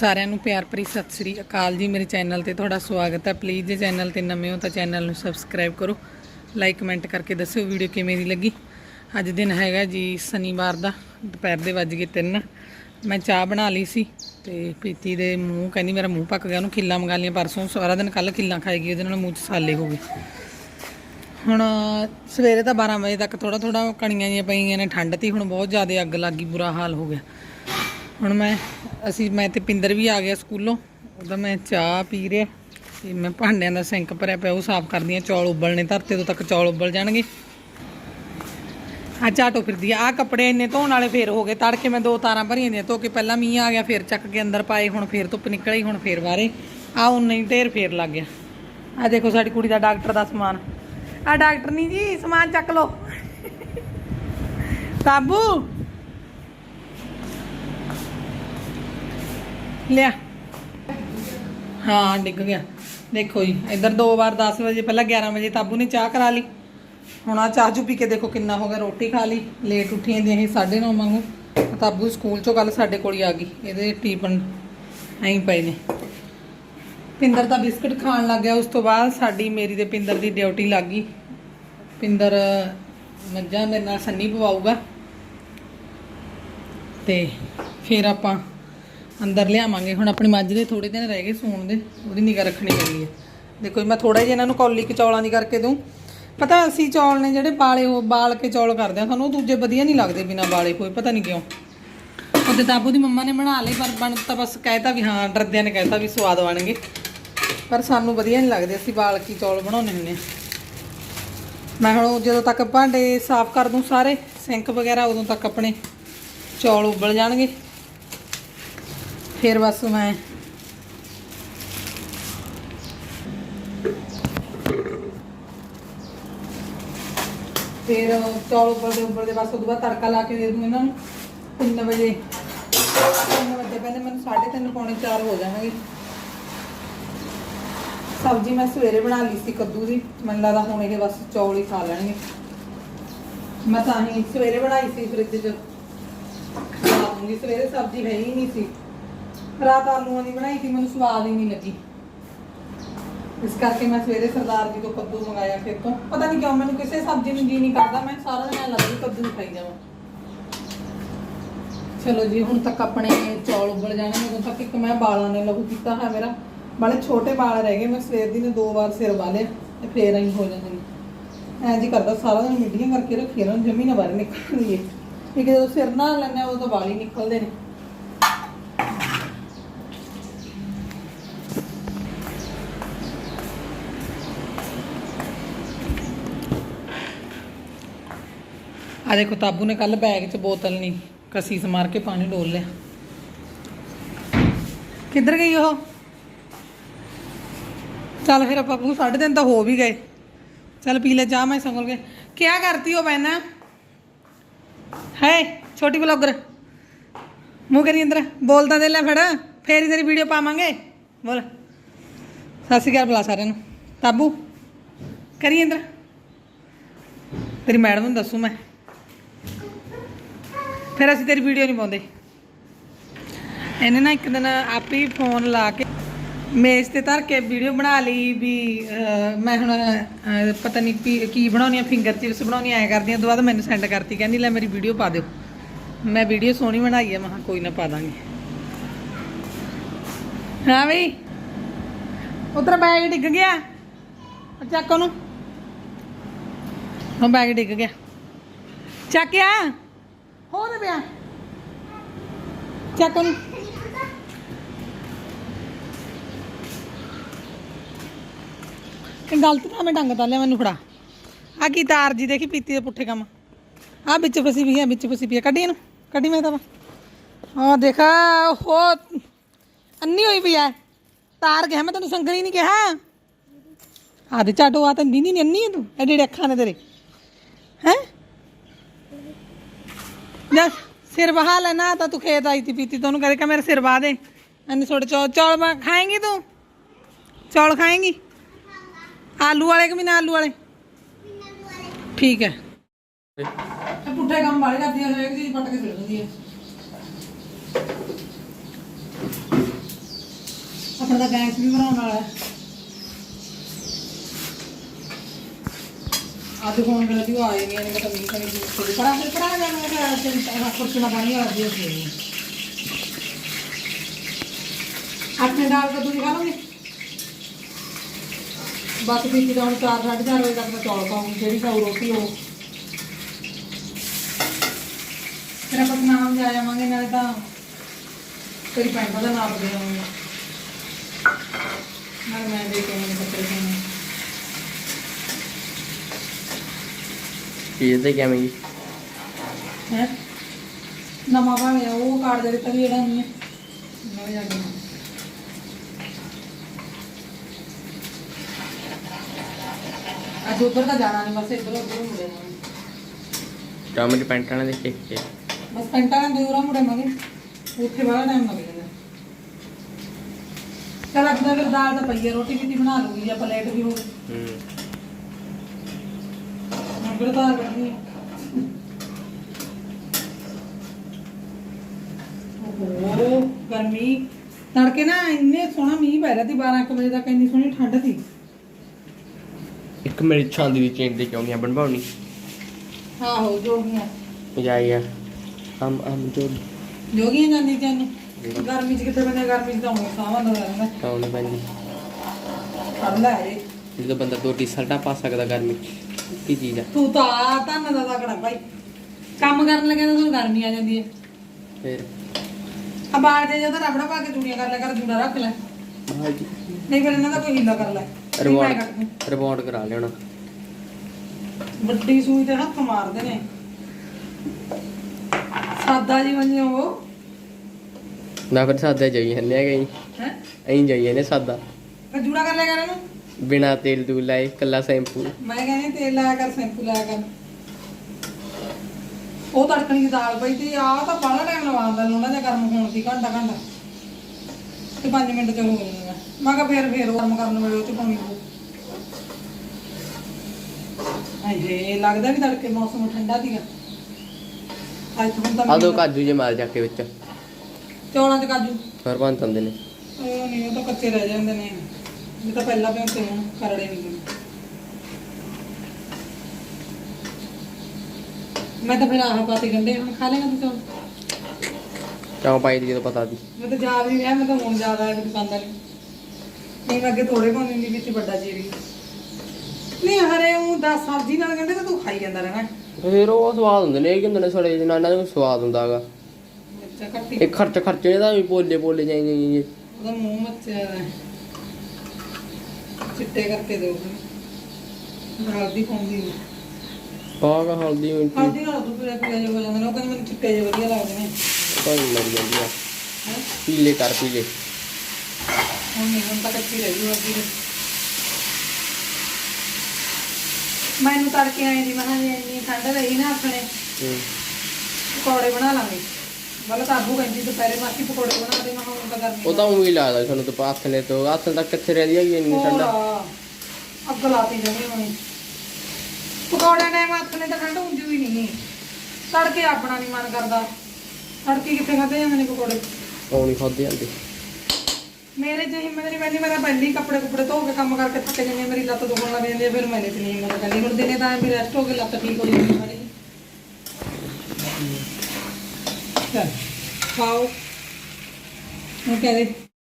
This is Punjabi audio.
ਸਾਰਿਆਂ ਨੂੰ ਪਿਆਰ ਭਰੀ ਸਤਿ ਸ੍ਰੀ ਅਕਾਲ ਜੀ। ਮੇਰੇ ਚੈਨਲ ਤੇ ਤੁਹਾਡਾ ਸਵਾਗਤ ਹੈ। ਪਲੀਜ਼ ਜੇ ਚੈਨਲ ਤੇ ਨਵੇਂ ਹੋ ਤਾਂ ਚੈਨਲ ਨੂੰ ਸਬਸਕ੍ਰਾਈਬ ਕਰੋ। ਲਾਈਕ ਕਮੈਂਟ ਕਰਕੇ ਦੱਸਿਓ ਵੀਡੀਓ ਕਿਵੇਂ ਦੀ ਲੱਗੀ। ਅੱਜ ਦਿਨ ਹੈਗਾ ਜੀ ਸ਼ਨੀਵਾਰ ਦਾ। ਦੁਪਹਿਰ ਦੇ ਵੱਜ ਗਏ 3 ਮੈਂ ਚਾਹ ਬਣਾ ਲਈ ਸੀ ਤੇ ਪੀਤੀ ਦੇ ਮੂੰਹ ਕਹਿੰਦੀ ਮੇਰਾ ਮੂੰਹ ਪੱਕ ਗਿਆ। ਉਹਨੂੰ ਖਿੱਲਾਂ ਮੰਗਾ ਲਈਆਂ ਪਰਸੋਂ। ਸਾਰਾ ਦਿਨ ਕੱਲ ਖਿੱਲਾਂ ਖਾਏਗੀ ਉਹਦੇ ਨਾਲ ਮੂੰਹ 'ਚ ਸਾਲੇ ਹੋ ਗਏ। ਹੁਣ ਸਵੇਰੇ ਤਾਂ 12 ਵਜੇ ਤੱਕ ਥੋੜਾ ਥੋੜਾ ਕਣੀਆਂ ਜਿਹੀਆਂ ਪਈਆਂ ਨੇ। ਠੰਡ ਤੀ ਹੁਣ ਬਹੁਤ ਜ਼ਿਆਦਾ ਅੱਗ ਲੱਗੀ ਬੁਰਾ ਹਾਲ ਹੋ ਗਿਆ। ਹੁਣ ਮੈਂ, ਅਸੀਂ, ਮੈਂ ਤੇ ਪਿੰਦਰ ਵੀ ਆ ਗਿਆ ਸਕੂਲੋਂ। ਉਹਦਾ ਮੈਂ ਚਾਹ ਪੀ ਰਿਹਾ। ਤੇ ਮੈਂ ਭਾਂਡਿਆਂ ਦਾ ਸਿੰਕ ਭਰਿਆ ਪਿਆ, ਉਹ ਸਾਫ਼ ਕਰਦੀ ਆ ਚੌਲ ਉਬਲਣੇ, ਧਰਤੇ ਤੋਂ ਤੱਕ ਚੌਲ ਉਬਲ ਜਾਣਗੇ। ਆ ਝਾਟੋ ਫਿਰਦੀ ਆ। ਆਹ ਕੱਪੜੇ ਇੰਨੇ ਧੋਣ ਵਾਲੇ ਫੇਰ ਹੋ ਗਏ। ਤੜਕੇ ਮੈਂ ਦੋ ਤਾਰਾਂ ਭਰੀਆਂ ਦੀਆਂ ਧੋ ਕੇ ਪਹਿਲਾਂ ਮੀਂਹ ਆ ਗਿਆ, ਫੇਰ ਚੱਕ ਕੇ ਅੰਦਰ ਪਾਏ। ਹੁਣ ਫੇਰ ਧੁੱਪ ਨਿਕਲੀ ਹੁਣ ਫੇਰ ਬਾਰੇ ਆ ਉਨਾ ਹੀ ਢੇਰ ਫੇਰ ਲੱਗ ਗਿਆ। ਆ ਦੇਖੋ ਸਾਡੀ ਕੁੜੀ ਦਾ ਡਾਕਟਰ ਦਾ ਸਮਾਨ। ਆ ਡਾਕਟਰ ਨਹੀਂ ਜੀ, ਸਮਾਨ ਚੱਕ ਲਓ। ਤਾਬੂ ਲਿਆ। ਹਾਂ, ਡਿੱਗ ਗਿਆ। ਦੇਖੋ ਜੀ, ਇੱਧਰ ਦੋ ਵਾਰ 10 ਵਜੇ ਪਹਿਲਾਂ 11 ਵਜੇ ਤਾਬੂ ਨੇ ਚਾਹ ਕਰਾ ਲਈ। ਹੁਣ ਆ ਚਾਹ ਚੁ ਪੀ ਕੇ ਦੇਖੋ ਕਿੰਨਾ ਹੋ ਗਿਆ, ਰੋਟੀ ਖਾ ਲਈ। ਲੇਟ ਉੱਠੀਆਂ ਦੀਆਂ ਅਸੀਂ 9:30 ਵਾਂਗੂ। ਤਾਬੂ ਸਕੂਲ ਚੋਂ ਕੱਲ ਸਾਡੇ ਕੋਲ ਹੀ ਆ ਗਈ। ਇਹਦੇ ਟੀਪਨ ਐਂ ਪਏ ਨੇ। ਪਿੰਦਰ ਦਾ ਬਿਸਕਟ ਖਾਣ ਲੱਗ ਗਿਆ, ਉਸ ਤੋਂ ਬਾਅਦ ਸਾਡੀ ਮੇਰੀ ਦੇ ਪਿੰਦਰ ਦੀ ਡਿਊਟੀ ਲੱਗ ਗਈ। ਪਿੰਦਰ ਮੱਝਾਂ ਮੇਰੇ ਨਾਲ ਸੰਨੀ ਪਵਾਊਗਾ ਤੇ ਫਿਰ ਆਪਾਂ ਅੰਦਰ ਲਿਆਵਾਂਗੇ। ਹੁਣ ਆਪਣੀ ਮੱਝ ਦੇ ਥੋੜੇ ਦਿਨ ਰਹਿ ਗਏ ਸੂਣ ਦੇ, ਉਹਦੀ ਨਿਗਾ ਰੱਖਣੀ ਪੈਂਦੀ ਹੈ। ਦੇਖੋ ਜੀ, ਮੈਂ ਥੋੜਾ ਜਿਹਾ ਇਹਨਾਂ ਨੂੰ ਕੌਲੀ ਕੁ ਚੌਲਾਂ ਦੀ ਕਰਕੇ ਦੂੰ ਪਤਾ ਅਸੀਂ ਚੌਲ ਨੇ ਜਿਹੜੇ ਬਾਲੇ ਉਹ ਬਾਲ ਕੇ ਚੌਲ ਕਰਦੇ ਆ, ਸਾਨੂੰ ਉਹ ਦੂਜੇ ਵਧੀਆ ਨਹੀਂ ਲੱਗਦੇ ਬਿਨਾ ਬਾਲੇ ਕੋਈ ਪਤਾ ਨਹੀਂ ਕਿਉਂ। ਉਹਦੇ ਤਾਬੂ ਦੀ ਮੰਮਾ ਨੇ ਬਣਾ ਲਏ, ਪਰ ਬਣ ਤਾਂ ਬਸ ਕਹਿਤਾ ਵੀ ਹਾਂ, ਡਰਦਿਆਂ ਨੇ ਕਹਿਤਾ ਵੀ ਸਵਾਦ ਬਣਨਗੇ। ਪਰ ਸਾਨੂੰ ਵਧੀਆ ਨਹੀਂ ਲੱਗਦੇ, ਅਸੀਂ ਬਾਲ ਕੇ ਚੌਲ ਬਣਾਉਂਦੇ ਹੁੰਦੇ ਆ ਮੈਂ ਹੁਣ ਜਦੋਂ ਤੱਕ ਭਾਂਡੇ ਸਾਫ਼ ਕਰ ਦੂੰ ਸਾਰੇ, ਸਿੰਕ ਵਗੈਰਾ ਉਦੋਂ ਤੱਕ ਆਪਣੇ ਚੌਲ ਉਬਲ ਜਾਣਗੇ। ਫਿਰ ਬਸ ਮੈਂ ਫਿਰ ਚੌਲ ਉਬਲਦੇ ਉਬਲਦੇ ਬਸ ਉਦੋਂ ਬਾਅਦ ਤੜਕਾ ਲਾ ਕੇ ਦੇ ਦੂੰ ਇਹਨਾਂ ਨੂੰ 3 ਵਜੇ। 3 ਵਜੇ ਪਹਿਲੇ ਮੈਨੂੰ 3:30 ਪੌਣੇ 4 ਹੋ ਜਾਣਗੇ। ਸਬਜ਼ੀ ਮੈਂ ਸਵੇਰੇ ਬਣਾ ਲਈ ਸੀ ਕੱਦੂ ਦੀ। ਮੈਨੂੰ ਲੱਗਦਾ ਹੁਣ ਇਹ ਬਸ ਚੌਲ ਹੀ ਖਾ ਲੈਣਗੇ। ਮੈਂ ਤਾਂ ਹੀ ਸਵੇਰੇ ਬਣਾਈ ਸੀ ਫ੍ਰਿਜ 'ਚ। ਖਾਉਂਗੀ ਸਵੇਰੇ ਸਬਜ਼ੀ ਹੈ ਹੀ ਨਹੀਂ ਸੀ। ਰਾਤ ਆਲੂਆਂ ਦੀ ਬਣਾਈ ਸੀ, ਮੈਨੂੰ ਸਵਾਦ ਹੀ ਨਹੀਂ ਲੱਗੀ। ਇਸ ਕਰਕੇ ਮੈਂ ਸਵੇਰੇ ਸਰਦਾਰ ਜੀ ਤੋਂ ਕੱਦੂ ਮੰਗਾਇਆ ਫਿਰ ਤੋਂ ਪਤਾ ਨਹੀਂ ਕਿਉਂ, ਮੈਨੂੰ ਕਿਸੇ ਸਬਜ਼ੀ ਨੂੰ ਜੀ ਨਹੀਂ ਕਰਦਾ, ਮੈਂ ਸਾਰਾ ਦਿਨ ਐਂ ਲੱਗਦਾ ਕੱਦੂ ਹੀ ਖਾਈ ਜਾਵਾਂ। ਚਲੋ ਜੀ, ਹੁਣ ਤੱਕ ਆਪਣੇ ਚੌਲ ਉਬਲ ਜਾਣੇ ਉਦੋਂ ਤੱਕ ਇੱਕ ਮੈਂ ਵਾਲਾਂ ਨੇ ਲਹੂ ਕੀਤਾ ਹੈ ਮੇਰਾ। ਬਾਲੇ ਛੋਟੇ ਵਾਲ ਰਹਿ ਗਏ, ਮੈਂ ਸਵੇਰ ਦੀ ਨੇ ਦੋ ਵਾਰ ਸਿਰ ਵਾਲਿਆ ਤੇ ਫੇਰ ਐਂ ਹੋ ਜਾਂਦੇ ਨੇ। ਐਂ ਜੀ ਕਰਦਾ, ਸਾਰਾ ਦਿਨ ਮਿੱਡੀਆਂ ਕਰਕੇ ਰੱਖੀ ਇਹਨਾਂ ਨੂੰ ਜਮੀ ਨਾ ਬਾਹਰ ਨਿਕਲਣਗੇ। ਇੱਕ ਜਦੋਂ ਸਿਰ ਨਾਲ ਲੈਣੇ ਉਦੋਂ ਤਾਂ ਵਾਲ ਹੀ ਨਿਕਲਦੇ ਨੇ। ਆ ਦੇਖੋ, ਤਾਬੂ ਨੇ ਕੱਲ ਬੈਗ 'ਚ ਬੋਤਲ ਨਹੀਂ ਕਸੀ ਸਮਾਰ ਕੇ ਪਾਣੀ ਡੋਲ ਲਿਆ। ਕਿੱਧਰ ਗਈ ਉਹ? ਚੱਲ ਫਿਰ ਆਪਾਂ ਨੂੰ ਸਾਢੇ ਦਿਨ ਤਾਂ ਹੋ ਵੀ ਗਏ। ਚੱਲ ਪੀ ਲੈ ਚਾਹ, ਮੈਂ ਸੰਗਲ ਕੇ। ਕਿਆ ਕਰਤੀ ਹੋ ਬੈਨਾ ਹੈ, ਛੋਟੀ ਬਲੌਗਰ ਮੂੰਹ ਕਰੀ ਅੰਦਰ ਬੋਲਦਾ ਦੇ ਲੈ ਫੜ, ਫੇਰ ਹੀ ਤੇਰੀ ਵੀਡੀਓ ਪਾਵਾਂਗੇ। ਬੋਲ। ਸਤਿ ਸ਼੍ਰੀ ਅਕਾਲ ਬੁਲਾ ਸਾਰਿਆਂ ਨੂੰ। ਤਾਬੂ, ਕਰੀ ਅੰਦਰ। ਤੇਰੀ ਮੈਡਮ ਨੂੰ ਦੱਸੂ ਮੈਂ। ਫਿਰ ਅਸੀਂ ਤੇਰੀ ਵੀਡੀਓ ਨਹੀਂ ਪਾਉਂਦੇ। ਇਹਨੇ ਨਾ ਇੱਕ ਦਿਨ ਆਪੇ ਹੀ ਫੋਨ ਲਾ ਕੇ ਮੇਜ਼ ਤੇ ਧਰ ਕੇ ਵੀਡੀਓ ਬਣਾ ਲਈ ਵੀ ਮੈਂ ਹੁਣ ਪਤਾ ਨਹੀਂ ਕੀ- ਬਣਾਉਣੀ ਆ ਫਿੰਗਰ ਚਿਪਸ ਬਣਾਉਣੀ ਐ ਕਰਦੀ ਆ। ਤੋਂ ਬਾਅਦ ਮੈਨੂੰ ਸੈਂਡ ਕਰਤੀ, ਕਹਿੰਦੀ, ਲੈ ਮੇਰੀ ਵੀਡੀਓ ਪਾ ਦਿਓ। ਮੈਂ ਵੀਡੀਓ ਸੋਹਣੀ ਬਣਾਈ ਆ, ਮੈਂ ਕਿਹਾ, ਕੋਈ ਨਾ ਪਾ ਦਾਂਗੇ। ਹਾਂ ਬਈ, ਉਧਰ ਬੈਗ ਡਿੱਗ ਗਿਆ। ਚੱਕ ਉਹਨੂੰ। ਉਹ ਬੈਗ ਡਿੱਗ ਗਿਆ। ਚੱਕਿਆ ਹੋਰ ਪਿਆ। ਚੱਕ ਉਹਨੂੰ ਇਹ ਗਲਤ ਨਾ ਮੈਂ ਡੰਗ ਲਿਆ ਮੈਨੂੰ ਫੜਾ। ਆ ਕੀ ਤਾਰ ਜੀ ਦੇਖੀ ਪੀਤੀ ਦੇ ਪੁੱਠੇ ਕੰਮ। ਆ ਵਿੱਚ ਫਸੀ ਵੀ ਹੈ ਵਿੱਚ ਫਸੀ ਪਈ ਹੈ ਕੱਢੀ ਇਹਨੂੰ, ਕੱਢੀ ਮੈਂ ਤਾਂ। ਆ ਦੇਖਾ ਹੋ ਅੰਨੀ ਹੋਈ ਪਈ ਹੈ ਤਾਰ ਗਿਆ ਮੈਂ ਤੈਨੂੰ ਸੰਗਰੀ ਨਹੀਂ ਕਿਹਾ। ਆ ਦੇ ਚਾਟੋ ਆ ਤਾਂ ਦੀਦੀ ਨਹੀਂ, ਅੰਨੀ ਹੈ ਤੂੰ। ਐਡੇ ਅੱਖਾਂ ਨੇ ਤੇਰੇ। ਹੈ? ਜਾ ਸਿਰ ਬਹਾ ਲੈਣਾ ਤਾਂ ਤੂੰ ਖੇਤ ਆਈ ਤੀ ਪੀਤੀ ਤੈਨੂੰ ਕਹੇ ਕਿ ਮੇਰਾ ਸਿਰ ਬਹਾ ਦੇ। ਐਨੇ ਛੋਟੇ ਚੌਲ ਚੌਲ ਮੈਂ ਖਾਏਂਗੀ ਤੂੰ? ਚੌਲ ਖਾਏਂਗੀ? ਆਲੂ ਵਾਲੇ ਕਿ ਬਿਨਾ ਆਲੂ ਵਾਲੇ? ਠੀਕ ਹੈ। ਇਹ ਪੁੱਠੇ ਕੰਮ ਵਾਲੇ ਕਰਦੀ ਹੈ ਹਰੇਕ ਚੀਜ਼ ਪੱਟ ਕੇ ਸਿਰ ਦਿੰਦੀ ਹੈ ਆਪਣਾ ਤਾਂ ਗੈਸ ਵੀ ਬਣਾਉਣ ਵਾਲਾ ਹੈ ਅੱਜ ਫੋਨ ਕਰਿਆ ਸੀ ਉਹ ਆਏ ਨਹੀਂ ਨੇ ਤਾਂ ਮੀਂਹ ਕਣੀ ਜੀ ਤੇ ਪੜਾ ਫਿਰ ਪੜਾ ਜਾਣਾ ਮੈਂ ਤੇ ਕੁਰਸੀ ਨਾਲ ਪਾਣੀ ਆ ਜੀ ਸੀ। ਆਪਣੇ ਦਾਲ ਕਦੋਂ ਦੀ ਖਾ ਲਓਗੇ ਬਸ ਵੀ ਤਾਂ ਹੁਣ 4 4:30 ਵਜੇ ਤੱਕ ਮੈਂ ਚੌਲ ਖਾਊਂਗੀ ਜਿਹੜੀ ਖਾਊ ਰੋਟੀ ਉਹ। ਫਿਰ ਆਪਾਂ ਨਾਮ ਜਾ ਜਾਵਾਂਗੇ ਨਾਲੇ ਤਾਂ ਤੇਰੀ ਪੈਂਟ ਦਾ ਨਾਪ ਦੇ ਆਵਾਂਗੇ। ਨਾਲ ਮੈਂ ਦੇ ਕੇ ਆਵਾਂਗੀ ਕੱਪੜੇ ਪਾਉਣੇ। ਚੀਜ਼ ਤੇ ਕਿਵੇਂ ਜੀ? ਹੈ? ਨਵਾਂ ਭਾਵੇਂ ਉਹ ਕਾਰਡ ਦੇ ਦਿੱਤਾ ਵੀ ਜਿਹੜਾ ਨਹੀਂ ਹੈ। ਨਵੇਂ ਜਾ ਕੇ ਅੱਜ ਉੱਧਰ ਤਾਂ ਜਾਣਾ ਨਹੀਂ ਬਸ ਇੱਧਰ ਉੱਧਰ ਮੁੜੇ ਜਾਣਾ ਕੰਮ ਚ ਪੈਂਟਾਂ ਨਾਲ ਦੇਖ ਕੇ ਬਸ ਪੈਂਟਾਂ ਨਾਲ ਦੂਰਾ ਮੁੜੇ ਮਾਂਗੇ ਉੱਥੇ ਬੜਾ ਟਾਈਮ ਲੱਗ ਜਾਂਦਾ ਚਲ ਅੱਜ ਦਾ ਫਿਰ ਦਾਲ ਤਾਂ ਪਈ ਹੈ ਰੋਟੀ ਵੀ ਬਣਾ ਲੂਗੀ ਜੇ ਆਪਾਂ ਲੇਟ ਵੀ ਹੋ ਗਏ ਹੂੰ। ਬਣਨੀ ਹੈ। ਓਹੋ ਗਰਮੀ। ਤੜਕੇ ਨਾ ਇੰਨੇ ਸੋਹਣਾ ਮੀਂਹ ਪੈ ਰਿਹਾ ਸੀ 12 1 ਵਜੇ ਤੱਕ ਇੰਨੀ ਸੋਹਣੀ ਠੰਡ ਸੀ। ਇੱਕ ਮੇਰੀ ਛਾਂਦੀ ਦੀ ਚੇਨ ਦੇ ਕਿਉਂ ਨਹੀਂ ਬਣਵਾਉਣੀ। ਆਹੋ ਜੋਗੀਆਂ। ਜਾਈਆ ਹਮ ਹਮ ਜੋ ਜੋਗੀਆਂ ਜਾਂਦੀ ਗਰਮੀ ਚ ਕਿੱਥੇ ਬੰਦੇ ਗਰਮੀ ਚ ਤਾਂ ਹੁਣ ਸਾਵਾਂ ਦਾ ਰਹਿੰਦਾ ਕਾਉਣ ਪੈਂਦੀ ਠੰਡ ਹੈ ਰੇ ਜਦੋਂ ਬੰਦਾ ਦੋ ਟੀ-ਸ਼ਰਟਾਂ ਪਾ ਸਕਦਾ ਗਰਮੀ ਚ। ਕੀ ਚੀਜ਼ ਆ? ਤੂੰ ਤਾਂ ਆ ਧੰਨ ਦਾ ਤਕੜਾ ਭਾਈ। ਕੰਮ ਕਰਨ ਲੱਗਿਆ ਤਾਂ ਤੁਹਾਨੂੰ ਗਰਮੀ ਆ ਜਾਂਦੀ ਹੈ ਫਿਰ? ਆ ਬਾਹਰ ਦੇ ਜਦੋਂ ਰਬੜਾ ਪਾ ਕੇ ਚੂੜੀਆਂ ਕਰ ਲਿਆ ਕਰ ਜੂੜਾ ਰੱਖ ਲੈ। ਹਾਂਜੀ ਨਹੀਂ ਫਿਰ ਇਹਨਾਂ ਦਾ ਕੋਈ ਹੀਲਾ ਕਰ ਲੈ। ਨਹੀਂ ਮੈਂ ਕੱਟ ਦੂੰ। ਰਿਵਾਰਡ ਰਿਵਾਰਡ ਕਰਾ ਲੈਣਾ ਵੱਡੀ ਸੂਈ ਤੇ ਹੱਥ ਮਾਰਦੇ ਨੇ। ਸਾਦਾ ਜੀਵਨ ਜਿਉ ਨਾ ਫਿਰ ਸਾਦਾ ਜਾਈ ਹੰਨੇ ਗਈ ਹੈ? ਐਂ ਜਾਈ ਨੇ ਸਾਦਾ। ਮੈਂ ਜੂੜਾ ਕਰ ਲਿਆ ਕਰ ਇਹਨੂੰ। ਬਿਨਾ ਤੇਲ ਤੂਲ ਲਾਏ ਕੱਲਾ ਸ਼ੈਂਪੂ। ਮੈਂ ਕਹਿੰਦੀ ਤੇਲ ਲਾਇਆ ਕਰ ਸ਼ੈਂਪੂ ਲਾਇਆ ਕਰ। ਉਹ ਤੜਕਣੀ ਦੀ ਦਾਲ ਪਈ ਤੇ ਆ ਤਾਂ ਬੜਾ ਟਾਈਮ ਲਵਾਉਂਦਾ ਲੋਣਾ ਜਾਂ ਗਰਮ ਹੋਣ ਦੀ ਘੰਟਾ ਘੰਟਾ। ਤੇ 5 ਮਿੰਟ ਚ ਹੋ ਜਾਊਗਾ ਮੈਂ ਕਿਹਾ ਫੇਰ ਫੇਰ ਗਰਮ ਕਰਨ ਵੇਲੇ ਉਹ ਚ ਪਾਉਣੀ ਪਊ। ਹਾਏ ਲੱਗਦਾ ਵੀ ਤੜਕੇ ਮੌਸਮ ਠੰਡਾ ਸੀਗਾ। ਅੱਜ ਤਾਂ ਹੁਣ ਤਾਂ ਆ ਦੋ ਕਾਜੂ ਜੇ ਮਾਰ ਜਾ ਕੇ ਵਿੱਚ। ਚੌਲਾਂ ਚ ਕਾਜੂ? ਹੋਰ ਤੰਦੇ ਨੇ। ਉਹ ਨਹੀਂ ਉਹ ਤਾਂ ਕੱਚੇ ਰਹਿ ਜਾਂਦੇ ਨੇ। ਇਹ ਤਾਂ ਪਹਿਲਾਂ ਭਿਉਂਤੇ ਹੋਣ ਕਰੜੇ ਨਹੀਂ ਮੈਂ ਤਾਂ ਫਿਰ ਆਹ ਪਾਤੇ ਗੰਡੇ ਹੁਣ ਖਾ ਲੇਗਾ ਤੂੰ ਚੌਲ? ਕਿਉਂ ਪਾਈ ਦੀ ਜਦੋਂ ਪਤਾ ਦੀ ਮੈਂ ਤਾਂ ਯਾਦ ਨਹੀਂ ਰਿਹਾ ਮੈਂ ਤਾਂ ਹੁਣ ਜ਼ਿਆਦਾ ਹੈ ਕਿ ਪਾਉਂਦਾ ਨਹੀਂ ਨਹੀਂ ਮੈਂ ਅੱਗੇ ਥੋੜੇ ਪਾਉਂਦੀ ਹੁੰਦੀ ਵਿੱਚ ਵੱਡਾ ਚੀਰੀ ਨਹੀਂ ਹਰੇ ਉਹ ਦਾ ਸਬਜ਼ੀ ਨਾਲ ਕਹਿੰਦੇ ਤਾਂ ਤੂੰ ਖਾਈ ਜਾਂਦਾ ਰਹਿਣਾ। ਫਿਰ ਉਹ ਸਵਾਦ ਹੁੰਦੇ ਨੇ ਇਹ ਕੀ ਹੁੰਦੇ ਨੇ ਸੜੇ ਜਿਹਨਾਂ ਇਹਨਾਂ ਨੂੰ ਸਵਾਦ ਹੁੰਦਾਗਾ ਮਿਰਚਾਂ ਘੱਟੀ ਇਹ ਖਰਚ ਖਰਚੇ ਦਾ ਵੀ ਬੋਲੇ ਬੋਲੇ ਜਾਈ ਜਾਈ ਜਾਈ ਉਹਦਾ ਮੂੰਹ ਮੱਚਿਆ ਹੋਇਆ। ਹੈ। ਚਿੱਟੇ ਕਰਕੇ ਦਿਓ ਹਲਦੀ ਪਾਉਂਦੀ ਨਹੀਂ ਪਾਗਾ ਹਲਦੀ ਮਿੰਟੀ ਹਲਦੀ ਨਾਲ ਜਿਹਾ ਹੋ ਜਾਂਦਾ। ਨੇ ਉਹ ਕਹਿੰਦੇ ਮੈਨੂੰ ਚਿੱਟੇ ਜਿਹੇ ਵਧੀਆ ਲੱਗਦੇ ਨੇ। ਕੋਈ ਮਰ ਜਾਂਦੀ ਆ। ਹੈਂ। ਪੀਲੇ ਕਰ ਪੀਲੇ। ਹੁਣ ਨਹੀਂ ਹੁਣ ਤਾਂ ਕੱਚੀ ਰਹਿ ਗਈ ਹਲਦੀ ਦੇ ਮੈਨੂੰ ਤੜਕੇ ਆਏ ਦੀ ਮਹਾਂ ਜੇ ਇੰਨੀ ਠੰਡ ਰਹੀ ਨਾ ਆਪਣੇ। ਹੂੰ। ਪਕੌੜੇ ਬਣਾ ਲਾਂਗੇ। ਮਤਲਬ ਕਾਬੂ ਕਹਿੰਦੀ ਦੁਪਹਿਰੇ ਮਾਸੀ ਪਕੌੜੇ ਬਣਾ ਦੇ ਮੈਂ ਹੁਣ ਤਾਂ ਕਰਨੀ ਉਹ ਤਾਂ ਉਹੀ ਲੱਗਦਾ ਤੁਹਾਨੂੰ ਤਾਂ ਹੱਥ ਨੇ ਤੋਂ ਹੱਥ ਤੱਕ ਕਿੱਥੇ ਰਹਿੰਦੀ ਹੈਗੀ ਇੰਨੀ ਠੰਡਾ? ਹੋਰ, ਅੱਗ ਲਾਤੀ ਜਣੀ ਹੋਣੀ। ਪਕੌੜੇ ਨੇ ਹੱਥ ਨੇ ਤਾਂ ਠੰਡ ਹੁੰਦੀ ਹੋਈ ਨਹੀਂ। ਤੜਕੇ ਆਪਣਾ ਨਹੀਂ ਮਨ ਕਰਦਾ। ਤੜਕੇ ਕਿੱਥੇ ਖਾਦੇ ਜਾਂਦੇ ਨੇ ਪਕੌੜੇ? ਉਹ ਨਹੀਂ ਖਾਦੇ ਜਾਂਦੇ। ਮੇਰੇ ਚ ਹਿੰਮਤ ਨਹੀਂ ਪੈਂਦੀ ਮੈਂ ਤਾਂ ਪਹਿਲੀ ਕੱਪੜੇ ਕੁਪੜੇ ਧੋ ਕੇ ਕੰਮ ਕਰਕੇ ਥੱਕ ਜਾਂਦੀ ਮੇਰੀ ਲੱਤ ਦੁਖਣ ਲੱਗ ਜਾਂਦੀ ਹੈ ਫਿਰ ਮੈਨੇ ਤੇ ਨਹੀਂ ਹਿੰਮਤ ਪੈਂਦੀ ਹੁਣ ਦਿਨੇ ਤਾਂ ਵੀ ਰੈਸਟ ਹੋ ਕੇ ਲੱਤ ਠੀਕ ਹੋ ਜਾਂਦੀ ਸਾਰੀ। ਚਲ ਖਾਓ ਉਹ ਕਹਦੇ